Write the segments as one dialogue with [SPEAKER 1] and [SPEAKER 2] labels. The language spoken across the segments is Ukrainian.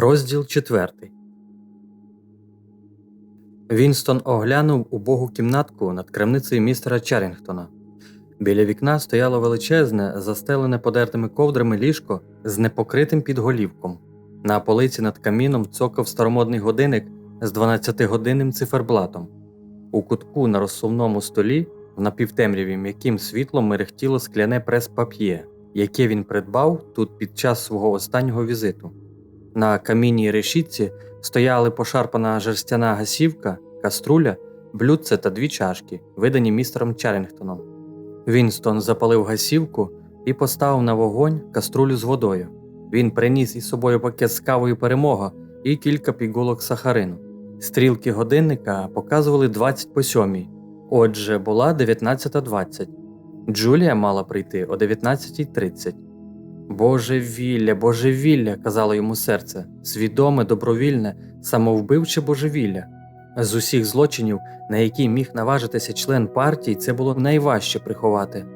[SPEAKER 1] Розділ четвертий. Вінстон оглянув убогу кімнатку над крамницею містера Чарінгтона. Біля вікна стояло величезне, застелене подертими ковдрами ліжко з непокритим підголівком. На полиці над каміном цокав старомодний годинник з 12-годинним циферблатом. У кутку на розсувному столі, в напівтемряві м'яким світлом мерехтіло скляне прес-пап'є, яке він придбав тут під час свого останнього візиту. На камінній решітці стояли пошарпана жерстяна гасівка, каструля, блюдце та дві чашки, видані містером Чарінгтоном. Вінстон запалив гасівку і поставив на вогонь каструлю з водою. Він приніс із собою пакет з кавою перемога і кілька пігулок сахарину. Стрілки годинника показували 20 по сьомій. Отже, була 19.20. Джулія мала прийти о 19.30. Божевілля, божевілля, казало йому серце, свідоме, добровільне, самовбивче божевілля. З усіх злочинів, на які міг наважитися член партії, це було найважче приховати.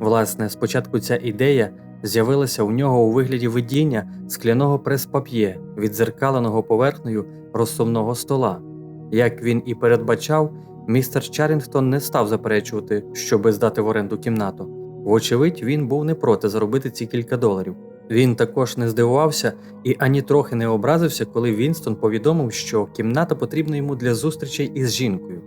[SPEAKER 1] Власне, спочатку ця ідея з'явилася у нього у вигляді видіння скляного прес-пап'є, відзеркаленого поверхнею розсувного стола. Як він і передбачав, містер Чарінгтон не став заперечувати, щоби здати в оренду кімнату. Вочевидь, він був не проти заробити ці кілька доларів. Він також не здивувався і ані трохи не образився, коли Вінстон повідомив, що кімната потрібна йому для зустрічей із жінкою.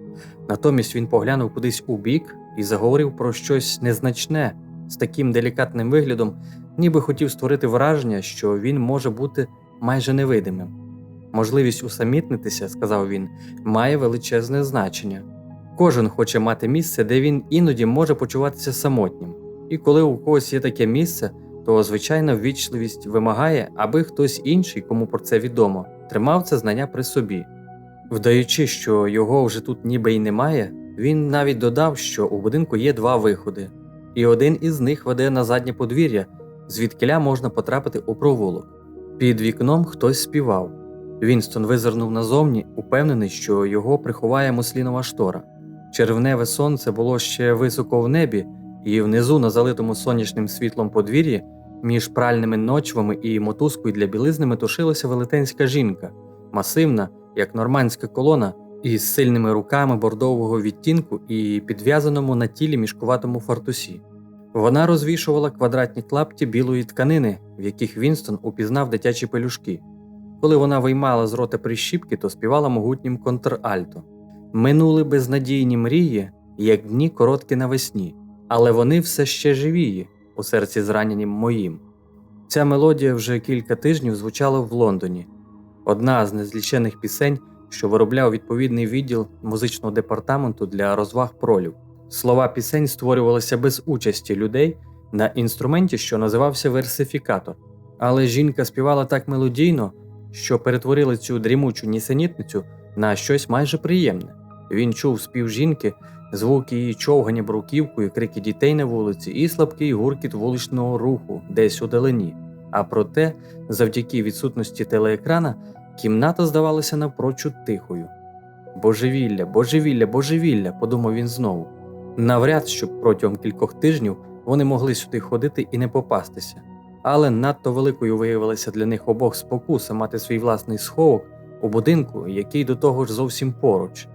[SPEAKER 1] Натомість він поглянув кудись у бік і заговорив про щось незначне з таким делікатним виглядом, ніби хотів створити враження, що він може бути майже невидимим. Можливість усамітнитися, сказав він, має величезне значення. Кожен хоче мати місце, де він іноді може почуватися самотнім. І коли у когось є таке місце, то звичайна ввічливість вимагає, аби хтось інший, кому про це відомо, тримав це знання при собі. Вдаючи, що його вже тут ніби й немає, він навіть додав, що у будинку є два виходи, і один із них веде на заднє подвір'я, звідкиля можна потрапити у провулок. Під вікном хтось співав. Вінстон визирнув назовні, упевнений, що його приховає муслінова штора. Червневе сонце було ще високо в небі, і внизу, на залитому сонячним світлом подвір'ї, між пральними ночвами і мотузкою для білизни метушилася велетенська жінка, масивна, як нормандська колона, із сильними руками бордового відтінку і підв'язаному на тілі мішкуватому фартусі. Вона розвішувала квадратні клапті білої тканини, в яких Вінстон упізнав дитячі пелюшки. Коли вона виймала з рота прищіпки, то співала могутнім контральто. Минули безнадійні мрії, як дні короткі навесні, але вони все ще живії у серці зраненім моїм. Ця мелодія вже кілька тижнів звучала в Лондоні, одна з незлічених пісень, що виробляв відповідний відділ музичного департаменту для розваг пролів. Слова пісень створювалися без участі людей на інструменті, що називався версифікатор. Але жінка співала так мелодійно, що перетворила цю дрімучу нісенітницю на щось майже приємне. Він чув спів жінки, звуки її човгання бруківкою, крики дітей на вулиці і слабкий гуркіт вуличного руху десь у далині. А проте, завдяки відсутності телеекрана, кімната здавалася навпрочуд тихою. Божевілля, божевілля, божевілля, подумав він знову. Навряд, щоб протягом кількох тижнів вони могли сюди ходити і не попастися. Але надто великою виявилася для них обох спокуса мати свій власний сховок у будинку, який до того ж зовсім поруч.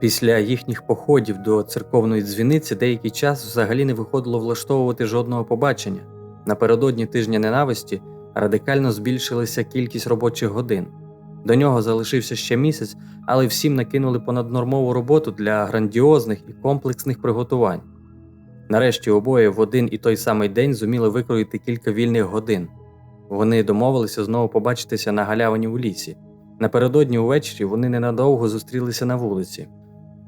[SPEAKER 1] Після їхніх походів до церковної дзвіниці деякий час взагалі не виходило влаштовувати жодного побачення. Напередодні тижня ненависті радикально збільшилася кількість робочих годин. До нього залишився ще місяць, але всім накинули понаднормову роботу для грандіозних і комплексних приготувань. Нарешті обоє в один і той самий день зуміли викроїти кілька вільних годин. Вони домовилися знову побачитися на галявині у лісі. Напередодні увечері вони ненадовго зустрілися на вулиці.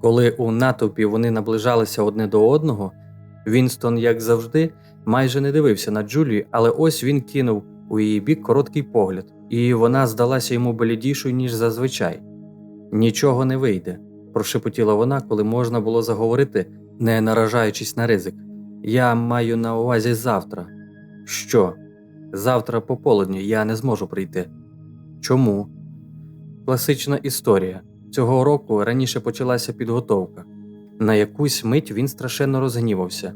[SPEAKER 1] Коли у натовпі вони наближалися одне до одного, Вінстон, як завжди, майже не дивився на Джулію, але ось він кинув у її бік короткий погляд, і вона здалася йому блідішою, ніж зазвичай. Нічого не вийде, прошепотіла вона, коли можна було заговорити, не наражаючись на ризик. Я маю на увазі завтра. Що? Завтра пополудні я не зможу прийти. Чому? Класична історія. Цього року раніше почалася підготовка. На якусь мить він страшенно розгнівався.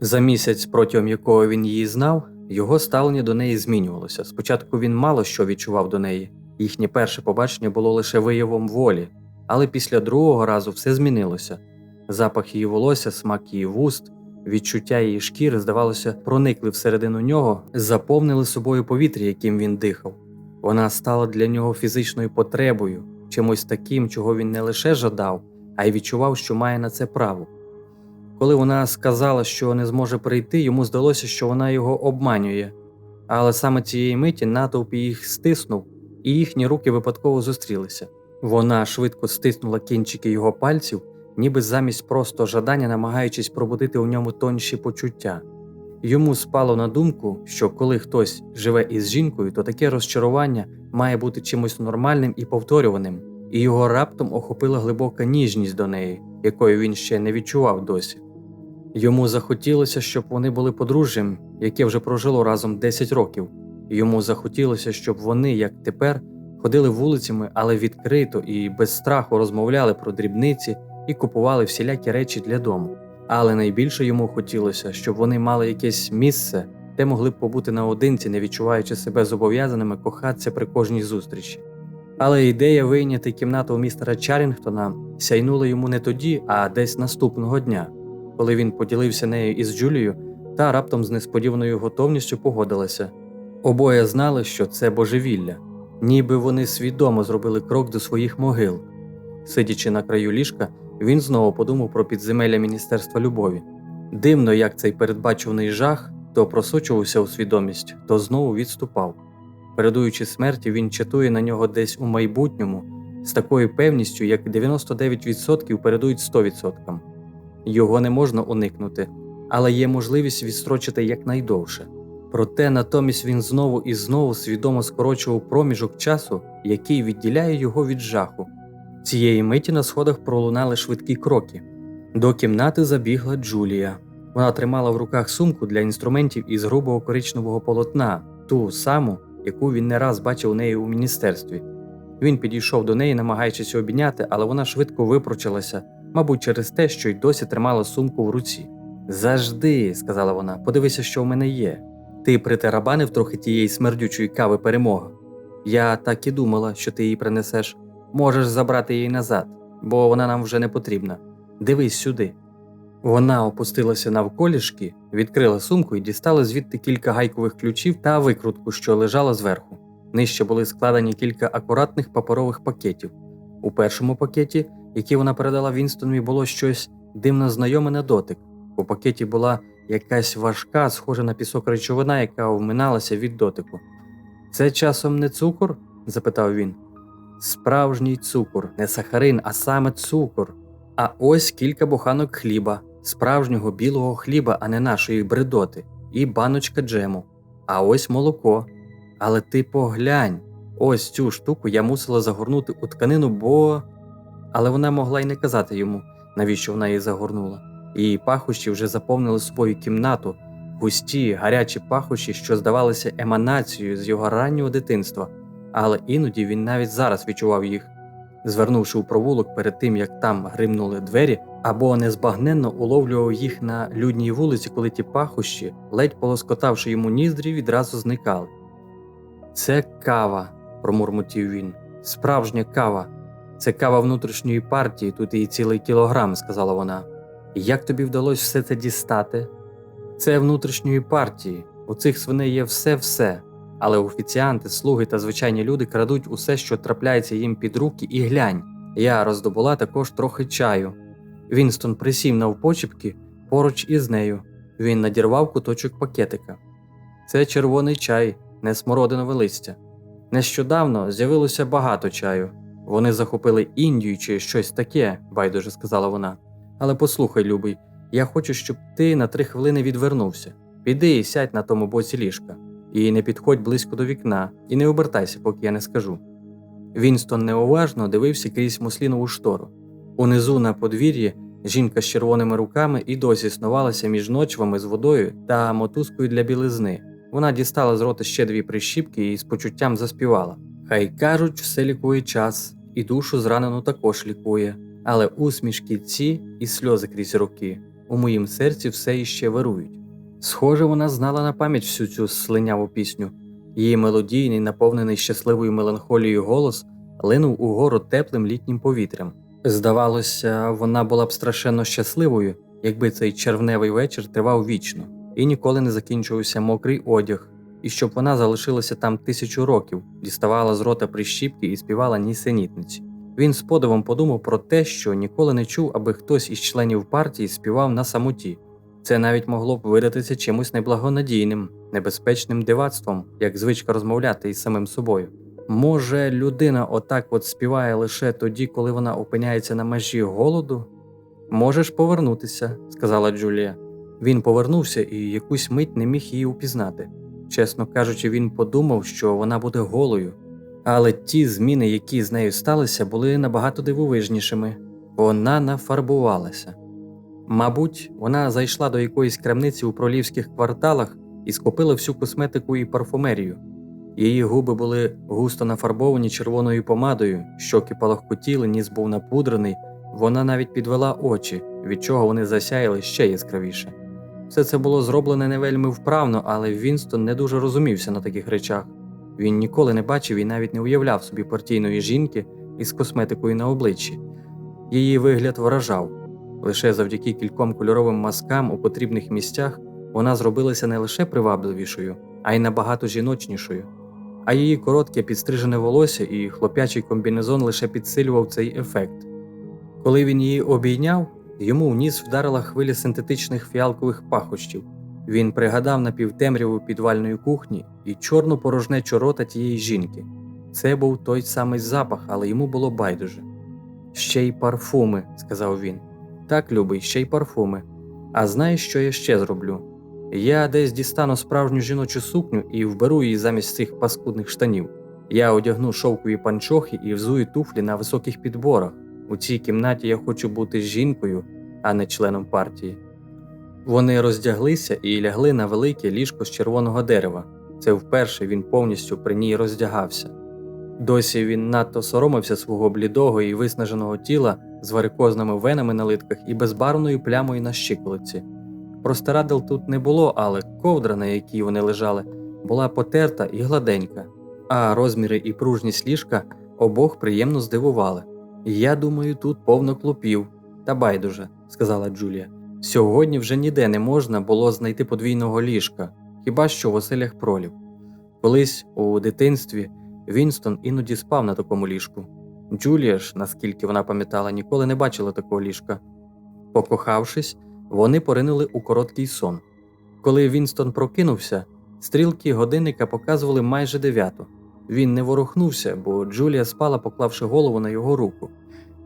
[SPEAKER 1] За місяць, протягом якого він її знав, його ставлення до неї змінювалося. Спочатку він мало що відчував до неї, Їхнє перше побачення було лише виявом волі, але після другого разу все змінилося. Запах її волосся, смак її вуст, відчуття її шкіри, здавалося, проникли всередину нього, заповнили собою повітря, яким він дихав. Вона стала для нього фізичною потребою, чимось таким, чого він не лише жадав, а й відчував, що має на це право. Коли вона сказала, що не зможе прийти, йому здалося, що вона його обманює. Але саме цієї миті натовп їх стиснув, і їхні руки випадково зустрілися. Вона швидко стиснула кінчики його пальців, ніби замість просто жадання, намагаючись пробудити у ньому тонші почуття. Йому спало на думку, що коли хтось живе із жінкою, то таке розчарування має бути чимось нормальним і повторюваним, і його раптом охопила глибока ніжність до неї, якої він ще не відчував досі. Йому захотілося, щоб вони були подружжям, яке вже прожило разом 10 років. Йому захотілося, щоб вони, як тепер, ходили вулицями, але відкрито і без страху розмовляли про дрібниці і купували всілякі речі для дому. Але найбільше йому хотілося, щоб вони мали якесь місце, де могли б побути наодинці, не відчуваючи себе зобов'язаними кохатися при кожній зустрічі. Але ідея вийняти кімнату у містера Чарінгтона сяйнула йому не тоді, а десь наступного дня, коли він поділився нею із Джулією та раптом з несподіваною готовністю погодилася. Обоє знали, що це божевілля, ніби вони свідомо зробили крок до своїх могил. Сидячи на краю ліжка, він знову подумав про підземелля Міністерства любові. Дивно, як цей передбачуваний жах то просочувався у свідомість, то знову відступав. Передуючи смерті, він чатує на нього десь у майбутньому з такою певністю, як 99% передують 100%. Його не можна уникнути, але є можливість відстрочити якнайдовше. Проте натомість він знову і знову свідомо скорочував проміжок часу, який відділяє його від жаху. Цієї миті на сходах пролунали швидкі кроки. До кімнати забігла Джулія. Вона тримала в руках сумку для інструментів із грубого коричневого полотна, ту саму, яку він не раз бачив у неї у міністерстві. Він підійшов до неї, намагаючись обійняти, але вона швидко випручилася, мабуть, через те, що й досі тримала сумку в руці. Завжди, сказала вона, подивися, що в мене є. Ти притарабанив трохи тієї смердючої кави перемога. Я так і думала, що ти її принесеш. Можеш забрати її назад, бо вона нам вже не потрібна. Дивись сюди. Вона опустилася навколішки, відкрила сумку і дістала звідти кілька гайкових ключів та викрутку, що лежала зверху. Нижче були складені кілька акуратних паперових пакетів. У першому пакеті, який вона передала Вінстонові, було щось дивно знайоме на дотик. У пакеті була якась важка, схожа на пісок речовина, яка вминалася від дотику. Це часом не цукор? запитав він. Справжній цукор, не сахарин, а саме цукор. А ось кілька буханок хліба, справжнього білого хліба, а не нашої бредоти, і баночка джему. А ось молоко. Але ти поглянь, ось цю штуку я мусила загорнути у тканину, бо. Але вона могла й не казати йому, навіщо вона її загорнула. Її пахощі вже заповнили собою кімнату, густі, гарячі пахощі, що здавалися еманацією з його раннього дитинства, але іноді він навіть зараз відчував їх. Звернувши у провулок перед тим, як там гримнули двері, або незбагненно уловлював їх на людній вулиці, коли ті пахощі, ледь полоскотавши йому ніздрі, відразу зникали. Це кава, промурмотів він. Справжня кава. Це кава внутрішньої партії, тут її цілий кілограм, сказала вона. Як тобі вдалося все це дістати? Це внутрішньої партії. У цих свиней є все-все. Але офіціанти, слуги та звичайні люди крадуть усе, що трапляється їм під руки, і глянь. Я роздобула також трохи чаю. Вінстон присів навпочіпки поруч із нею. Він надірвав куточок пакетика. Це червоний чай, не смородинове листя. Нещодавно з'явилося багато чаю. Вони захопили Індію чи щось таке, байдуже сказала вона. Але послухай, любий, я хочу, щоб ти на три хвилини відвернувся. Піди і сядь на тому боці ліжка. І не підходь близько до вікна, і не обертайся, поки я не скажу. Вінстон неуважно дивився крізь муслінову штору. Унизу на подвір'ї жінка з червоними руками і досі снувалася між ночвами з водою та мотузкою для білизни. Вона дістала з рота ще дві прищіпки і з почуттям заспівала. Хай кажуть, все лікує час, і душу зранену також лікує, але усмішки ці і сльози крізь роки у моїм серці все іще вирують. Схоже, вона знала на пам'ять всю цю слиняву пісню. Її мелодійний, наповнений щасливою меланхолією голос линув угору теплим літнім повітрям. Здавалося, вона була б страшенно щасливою, якби цей червневий вечір тривав вічно, і ніколи не закінчувався мокрий одяг, і щоб вона залишилася там тисячу років, діставала з рота прищіпки і співала нісенітниці. Він з подивом подумав про те, що ніколи не чув, аби хтось із членів партії співав на самоті. Це навіть могло б видатися чимось неблагонадійним, небезпечним дивацтвом, як звичка розмовляти із самим собою. Може, людина отак от співає лише тоді, коли вона опиняється на межі голоду? Можеш повернутися, сказала Джулія. Він повернувся і якусь мить не міг її упізнати. Чесно кажучи, він подумав, що вона буде голою. Але ті зміни, які з нею сталися, були набагато дивовижнішими. Вона нафарбувалася. Мабуть, вона зайшла до якоїсь крамниці у пролівських кварталах і скупила всю косметику і парфумерію. Її губи були густо нафарбовані червоною помадою, щоки палахкотіли, ніс був напудрений, вона навіть підвела очі, від чого вони засяяли ще яскравіше. Все це було зроблене не вельми вправно, але Вінстон не дуже розумівся на таких речах. Він ніколи не бачив і навіть не уявляв собі партійної жінки із косметикою на обличчі. Її вигляд вражав. Лише завдяки кільком кольоровим маскам у потрібних місцях вона зробилася не лише привабливішою, а й набагато жіночнішою. А її коротке підстрижене волосся і хлоп'ячий комбінезон лише підсилював цей ефект. Коли він її обійняв, йому в ніс вдарила хвиля синтетичних фіалкових пахощів. Він пригадав напівтемряву підвальної кухні і чорну порожнечу рота тієї жінки. Це був той самий запах, але йому було байдуже. Ще й парфуми, сказав він. Так, любий, ще й парфуми. А знаєш, що я ще зроблю? Я десь дістану справжню жіночу сукню і вберу її замість цих паскудних штанів. Я одягну шовкові панчохи і взую туфлі на високих підборах. У цій кімнаті я хочу бути жінкою, а не членом партії. Вони роздяглися і лягли на велике ліжко з червоного дерева. Це вперше він повністю при ній роздягався. Досі він надто соромився свого блідого і виснаженого тіла з варикозними венами на литках і безбарвною плямою на щиколиці. Простирадел тут не було, але ковдра, на якій вони лежали, була потерта і гладенька, а розміри і пружність ліжка обох приємно здивували. Я думаю, тут повно клопів. Та байдуже, сказала Джулія. Сьогодні вже ніде не можна було знайти подвійного ліжка, хіба що в оселях пролів. Колись у дитинстві Вінстон іноді спав на такому ліжку. Джулія ж, наскільки вона пам'ятала, ніколи не бачила такого ліжка. Покохавшись, вони поринули у короткий сон. Коли Вінстон прокинувся, стрілки годинника показували майже дев'яту. Він не ворухнувся, бо Джулія спала, поклавши голову на його руку.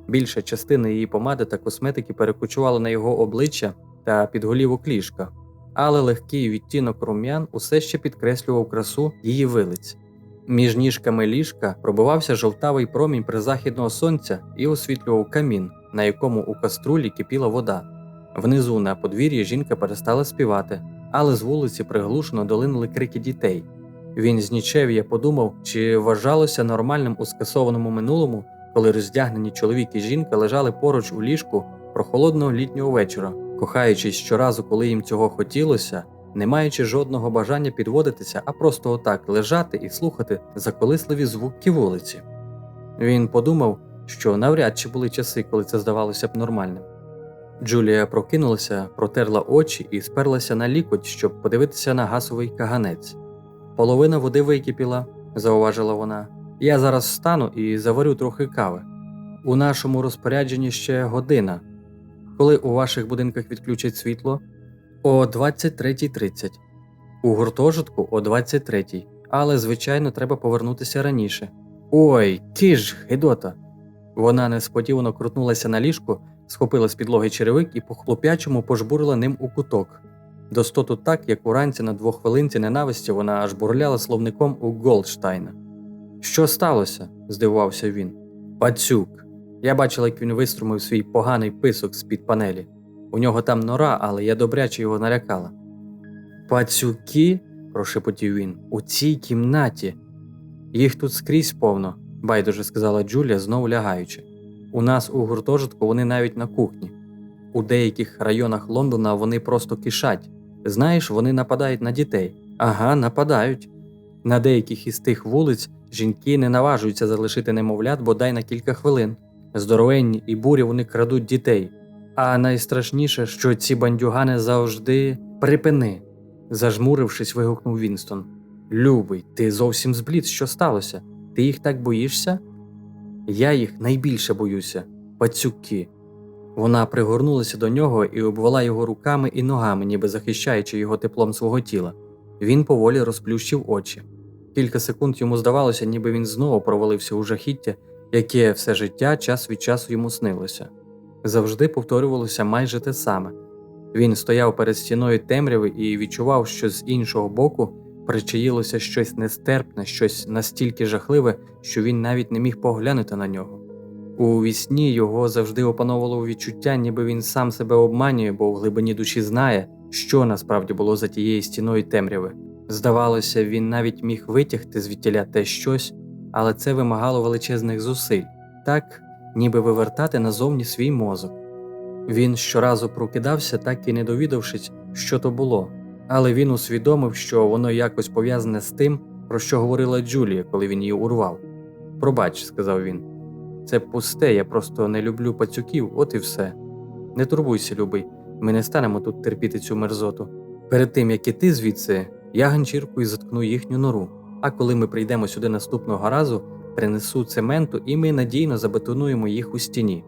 [SPEAKER 1] Більша частина її помади та косметики перекочувала на його обличчя та підголівок ліжка, але легкий відтінок рум'ян усе ще підкреслював красу її вилиць. Між ніжками ліжка пробивався жовтавий промінь призахідного сонця і освітлював камін, на якому у каструлі кипіла вода. Внизу на подвір'ї жінка перестала співати, але з вулиці приглушено долинули крики дітей. Він з нічев'я подумав, чи вважалося нормальним у скасованому минулому, коли роздягнені чоловік і жінка лежали поруч у ліжку прохолодного літнього вечора, кохаючись щоразу, коли їм цього хотілося, не маючи жодного бажання підводитися, а просто отак лежати і слухати заколисливі звуки вулиці. Він подумав, що навряд чи були часи, коли це здавалося б нормальним. Джулія прокинулася, протерла очі і сперлася на лікоть, щоб подивитися на гасовий каганець. Половина води википіла, зауважила вона. Я зараз встану і заварю трохи кави. У нашому розпорядженні ще година. Коли у ваших будинках відключать світло? О 23.30. У гуртожитку о 23.00. Але, звичайно, треба повернутися раніше. Ой, киш, гидота. Вона несподівано крутнулася на ліжку, схопила з підлоги черевик і по хлоп'ячому пожбурила ним у куток. Достоту так, як уранці на двохвилинці ненависті вона аж бурляла словником у Голдштайна. Що сталося? здивувався він. Пацюк. Я бачила, як він виструмив свій поганий писок з-під панелі. У нього там нора, але я добряче його налякала. Пацюки, прошепотів він, у цій кімнаті. Їх тут скрізь повно, байдуже сказала Джулія, знову лягаючи. У нас у гуртожитку вони навіть на кухні. У деяких районах Лондона вони просто кишать. Знаєш, вони нападають на дітей. Ага, нападають. На деяких із тих вулиць жінки не наважуються залишити немовлят бодай на кілька хвилин. Здоровенні і бурі вони крадуть дітей. А найстрашніше, що ці бандюгани завжди припини. зажмурившись, вигукнув Вінстон. Любий, ти зовсім зблід, що сталося? Ти їх так боїшся? Я їх найбільше боюся, пацюки. Вона пригорнулася до нього і обвела його руками і ногами, ніби захищаючи його теплом свого тіла. Він поволі розплющив очі. Кілька секунд йому здавалося, ніби він знову провалився у жахіття, яке все життя час від часу йому снилося. Завжди повторювалося майже те саме. Він стояв перед стіною темряви і відчував, що з іншого боку причаїлося щось нестерпне, щось настільки жахливе, що він навіть не міг поглянути на нього. У вісні його завжди опановувало відчуття, ніби він сам себе обманює, бо в глибині душі знає, що насправді було за тією стіною темряви. Здавалося, він навіть міг витягти звідтіля те щось, але це вимагало величезних зусиль, так ніби вивертати назовні свій мозок. Він щоразу прокидався, так і не довідавшись, що то було, але він усвідомив, що воно якось пов'язане з тим, про що говорила Джулія, коли він її урвав. Пробач, сказав він. Це пусте, я просто не люблю пацюків, от і все. Не турбуйся, любий, ми не станемо тут терпіти цю мерзоту. Перед тим як іти звідси, я ганчіркою заткну їхню нору. А коли ми прийдемо сюди наступного разу, принесу цементу і ми надійно забетонуємо їх у стіні.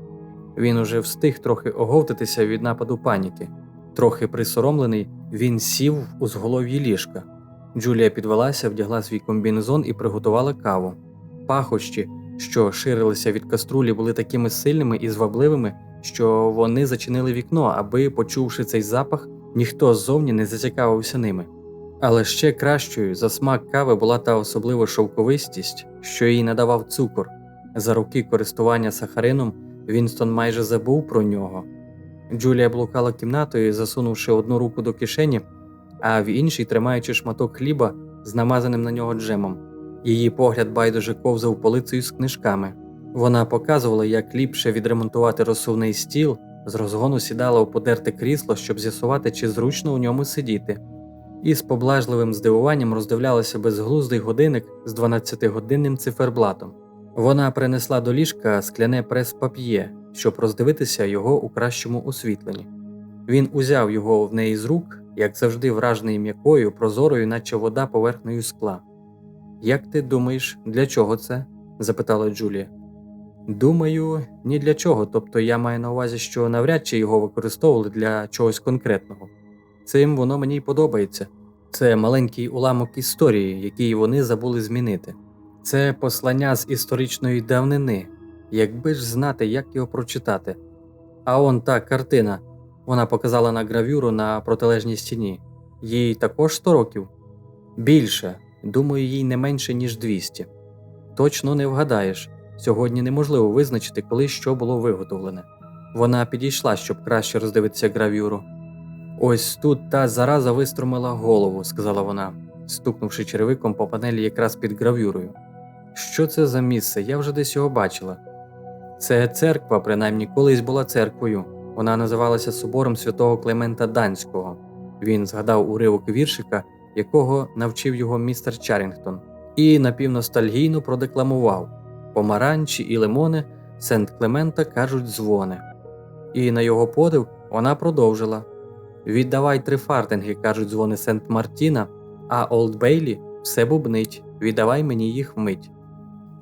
[SPEAKER 1] Він уже встиг трохи оговтатися від нападу паніки. Трохи присоромлений, він сів у зголов'ї ліжка. Джулія підвелася, вдягла свій комбінезон і приготувала каву. Пахощі, що ширилися від каструлі, були такими сильними і звабливими, що вони зачинили вікно, аби, почувши цей запах, ніхто ззовні не зацікавився ними. Але ще кращою за смак кави була та особлива шовковистість, що їй надавав цукор. За роки користування сахарином Вінстон майже забув про нього. Джулія блукала кімнатою, засунувши одну руку до кишені, а в іншій тримаючи шматок хліба з намазаним на нього джемом. Її погляд байдуже ковзав полицею з книжками. Вона показувала, як ліпше відремонтувати розсувний стіл, з розгону сідала у подерте крісло, щоб з'ясувати, чи зручно у ньому сидіти, і з поблажливим здивуванням роздивлялася безглуздий годинник з 12-годинним циферблатом. Вона принесла до ліжка скляне прес-пап'є, щоб роздивитися його у кращому освітленні. Він узяв його в неї з рук, як завжди, вражений м'якою, прозорою, наче вода поверхнею скла. Як ти думаєш, для чого це? запитала Джулія. Думаю, ні для чого, тобто я маю на увазі, що навряд чи його використовували для чогось конкретного. Цим воно мені й подобається. Це маленький уламок історії, який вони забули змінити. Це послання з історичної давнини, якби ж знати, як його прочитати. А он та картина, вона показала на гравюру на протилежній стіні. Їй також 100 років? Більше, думаю, їй не менше, ніж 200. Точно не вгадаєш. Сьогодні неможливо визначити, коли що було виготовлене. Вона підійшла, щоб краще роздивитися гравюру. Ось тут та зараза виструмила голову, сказала вона, стукнувши черевиком по панелі якраз під гравюрою. Що це за місце? Я вже десь його бачила. Це церква, принаймні колись була церквою. Вона називалася собором святого Клемента Данського. Він згадав уривок віршика, якого навчив його містер Чарінгтон, і напівностальгійно продекламував помаранчі і лимони Сент Клемента кажуть дзвони. І на його подив вона продовжила Віддавай три фартинги, кажуть дзвони Сент Мартіна, а Олд Бейлі все бубнить, віддавай мені їх вмить.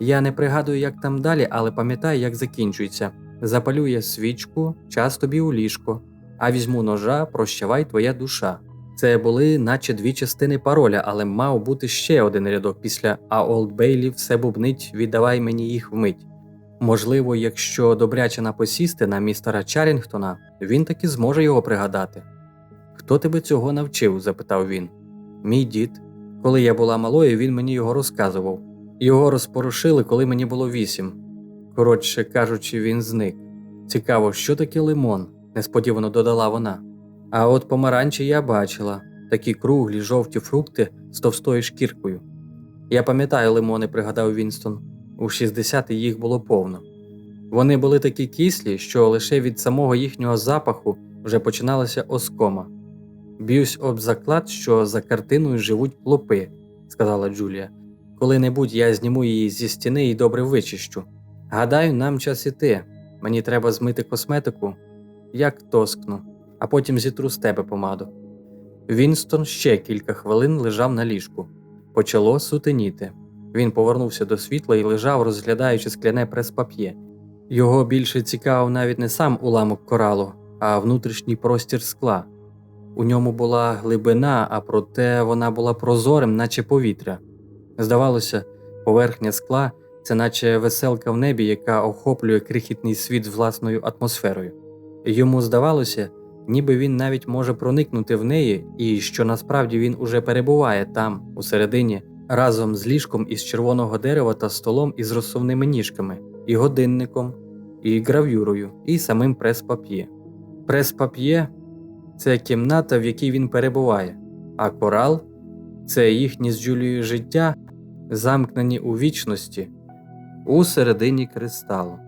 [SPEAKER 1] Я не пригадую, як там далі, але пам'ятаю, як закінчується. Запалю я свічку, час тобі у ліжко, а візьму ножа, прощавай твоя душа. Це були наче дві частини пароля, але мав бути ще один рядок після А Олд Бейлі все бубнить, віддавай мені їх вмить. Можливо, якщо добряче напосісти на містера Чарінгтона, він таки зможе його пригадати. Хто тебе цього навчив? запитав він. Мій дід. Коли я була малою, він мені його розказував. Його розпорушили, коли мені було вісім. Коротше кажучи, він зник. Цікаво, що таке лимон, несподівано додала вона. А от помаранчі я бачила такі круглі жовті фрукти з товстою шкіркою. Я пам'ятаю лимони, пригадав Вінстон. У 60-ті їх було повно. Вони були такі кислі, що лише від самого їхнього запаху вже починалася оскома. Б'юсь об заклад, що за картиною живуть клопи. сказала Джулія. Коли-небудь я зніму її зі стіни і добре вичищу. Гадаю, нам час іти. Мені треба змити косметику, як тоскну, а потім зітру з тебе помаду. Вінстон ще кілька хвилин лежав на ліжку. Почало сутеніти. Він повернувся до світла і лежав, розглядаючи скляне прес-пап'є. Його більше цікавив навіть не сам уламок коралу, а внутрішній простір скла. У ньому була глибина, а проте вона була прозорим, наче повітря. Здавалося, поверхня скла це наче веселка в небі, яка охоплює крихітний світ власною атмосферою. Йому здавалося, ніби він навіть може проникнути в неї, і що насправді він уже перебуває там, усередині, разом з ліжком із червоного дерева та столом із розсувними ніжками, і годинником, і гравюрою, і самим прес-пап'є. Прес-пап'є це кімната, в якій він перебуває, а корал це їхнє з Джулією життя, замкнені у вічності у середині кристалу.